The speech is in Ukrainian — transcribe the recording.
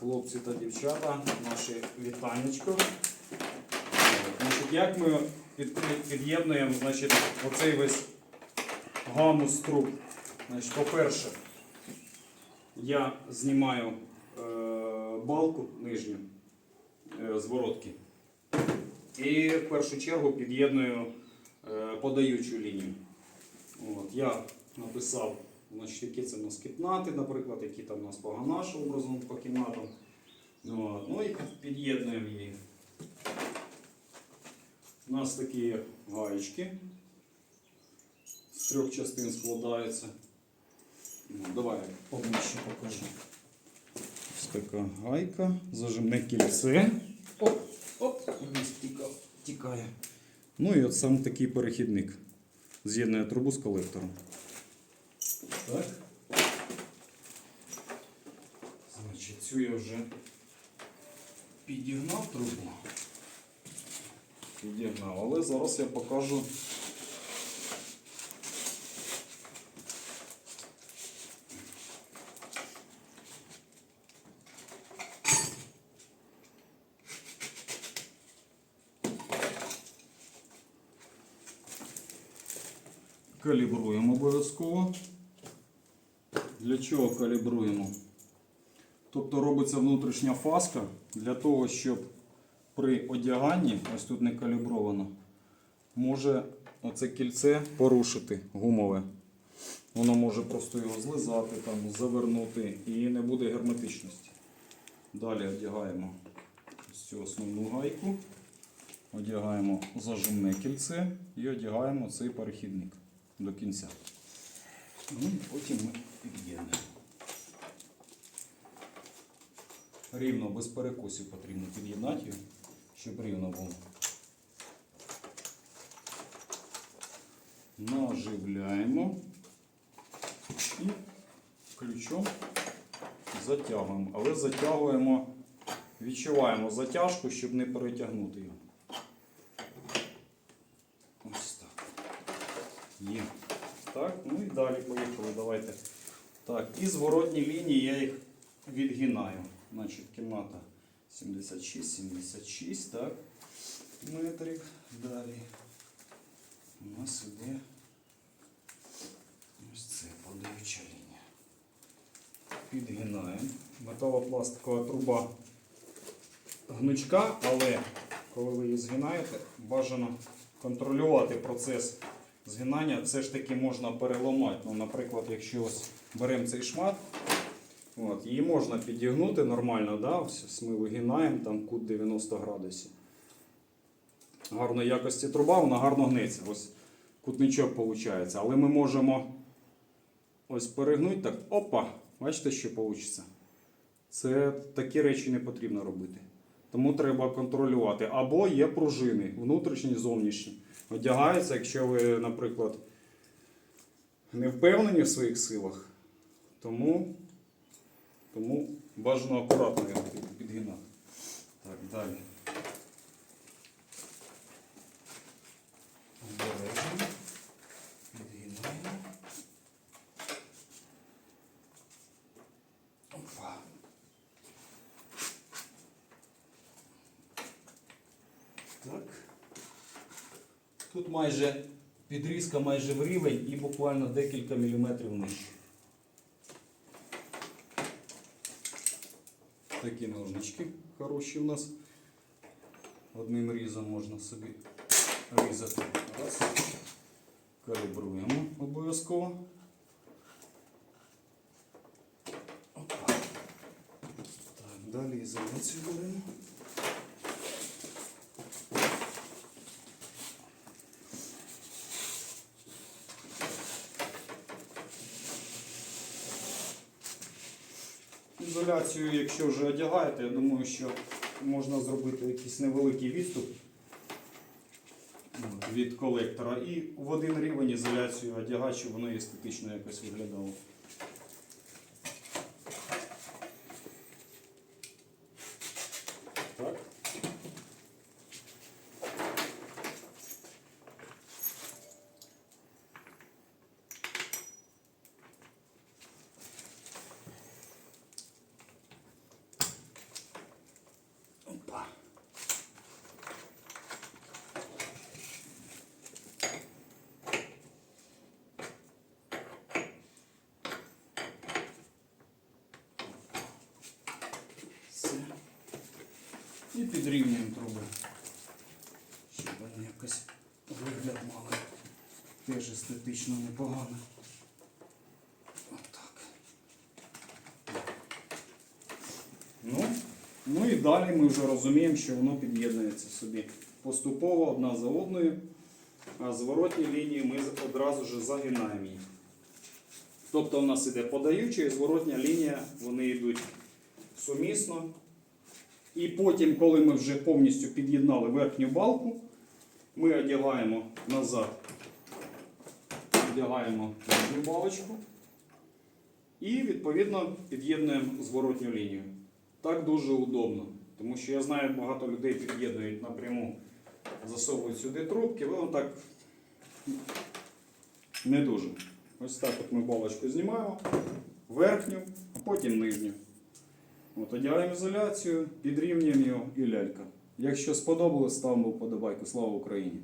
хлопці та дівчата, наше вітанечко. Значить, як ми під- під'єднуємо значить, оцей весь гамус труб? Значить, по-перше, я знімаю е, балку нижню е, зворотки. І в першу чергу під'єдную е, подаючу лінію. От, я написав, значить, які це у нас кімнати, наприклад, які там у нас поганаш образом по кімнатам. От, ну і під'єднуємо її. У нас такі гаєчки з трьох частин складаються. Ну, давай поближче покажу. Ось така гайка, зажимне кільце. Оп, оп, тікає. Ну і от сам такий перехідник. З'єднує трубу з колектором. Так. Значить, цю я вже підігнав трубу. Підігнав, але зараз я покажу. Калібруємо обов'язково. Для чого калібруємо? Тобто робиться внутрішня фаска для того, щоб при одяганні, ось тут не калібровано, може оце кільце порушити гумове. Воно може просто його злизати, там, завернути і не буде герметичності. Далі одягаємо цю основну гайку, одягаємо зажимне кільце і одягаємо цей перехідник до кінця. Ну потім ми під'єднуємо. Рівно без перекосів потрібно під'єднати щоб рівно було. Наживляємо і ключом затягуємо. Але затягуємо, відчуваємо затяжку, щоб не перетягнути його. Ось так. Є. Так, ну і далі поїхали. Давайте. Так, і зворотні лінії я їх відгинаю. Значить, кімната 76-76, так, метрів. Далі у нас іде ось це подаюча лінія. Підгинаємо. Металопластикова труба гнучка, але коли ви її згинаєте, бажано контролювати процес згинання. Це ж таки можна переламати. Ну, наприклад, якщо ось беремо цей шмат, от, її можна підігнути нормально, да? ми вигинаємо там кут 90 градусів. Гарної якості труба, вона гарно гнеться. Ось кутничок виходить. Але ми можемо ось перегнути так, опа, бачите, що вийде. Це такі речі не потрібно робити. Тому треба контролювати. Або є пружини, внутрішні, зовнішні. Одягаються, якщо ви, наприклад, не впевнені в своїх силах, тому, тому бажано акуратно його під- підгинати. Так, далі. Обережно. Підгинаємо. Опа. Так. Тут майже підрізка майже в рівень і буквально декілька міліметрів нижче. Такі ножнички хороші у нас. Одним різом можна собі різати. Раз. Калібруємо обов'язково. Так, далі ізоляцію беремо. Ізоляцію, якщо вже одягаєте, я думаю, що можна зробити якийсь невеликий відступ від колектора і в один рівень ізоляцію одягати, щоб воно естетично якось виглядало. Так. І підрівнюємо труби. Щоб вони якось вигляд мали. Теж естетично непогано. Ну, ну і далі ми вже розуміємо, що воно під'єднується собі поступово одна за одною. А зворотні лінії ми одразу ж загинаємо їх. Тобто у нас іде подаюча і зворотня лінія, вони йдуть сумісно. І потім, коли ми вже повністю під'єднали верхню балку, ми одягаємо назад, одягаємо верхню балочку і відповідно під'єднуємо зворотню лінію. Так дуже удобно. Тому що я знаю, багато людей під'єднують напряму, засовують сюди трубки, воно так не дуже. Ось так от ми балочку знімаємо, верхню, а потім нижню. От, одягаємо ізоляцію, підрівнюємо його і лялька. Якщо сподобалось, ставимо вподобайку. Слава Україні!